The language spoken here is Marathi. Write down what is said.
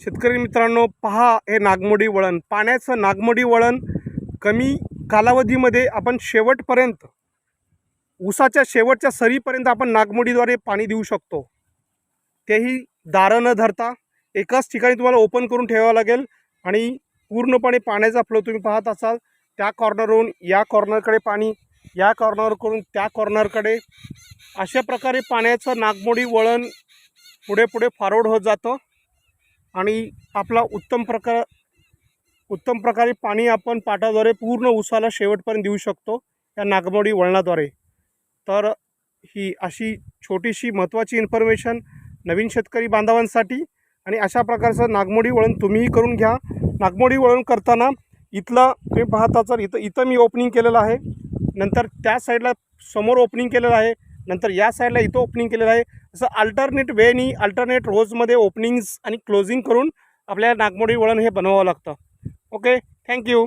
शेतकरी मित्रांनो पहा हे नागमोडी वळण. पाण्याचं नागमोडी वळण कमी कालावधीमध्ये आपण शेवटपर्यंत ऊसाच्या शेवटच्या सरीपर्यंत आपण नागमोडीद्वारे पाणी देऊ शकतो. तेही दारं न धरता एकाच ठिकाणी तुम्हाला ओपन करून ठेवावं लागेल आणि पूर्णपणे पाण्याचा फ्लो तुम्ही पाहत असाल त्या कॉर्नरवरून या कॉर्नरकडे पाणी या कॉर्नरकडून त्या कॉर्नरकडे अशा प्रकारे पाण्याचं नागमोडी वळण पुढे पुढे फॉरवर्ड होत जातं. आणि आपला उत्तम प्रकार उत्तम प्रकारे पाणी आपण पाटाद्वारे पूर्ण उसाला शेवटपर्यंत देऊ शकतो या नागमोडी वळणाद्वारे. तर ही अशी छोटीशी महत्त्वाची इन्फॉर्मेशन नवीन शेतकरी बांधवांसाठी आणि अशा प्रकारचं नागमोडी वळण तुम्हीही करून घ्या. नागमोडी वळण करताना इथलं तुम्ही पाहता तर इथं इथं मी ओपनिंग केलेलं आहे. नंतर त्या साईडला समोर ओपनिंग केलेलं आहे. नंतर या साईडला इथं ओपनिंग केलेलं आहे. असं अल्टरनेट वेनी अल्टरनेट रोजमध्ये ओपनिंग्स आणि क्लोजिंग करून आपल्याला नागमोडी वळण हे बनवावं लागतं. Okay thank you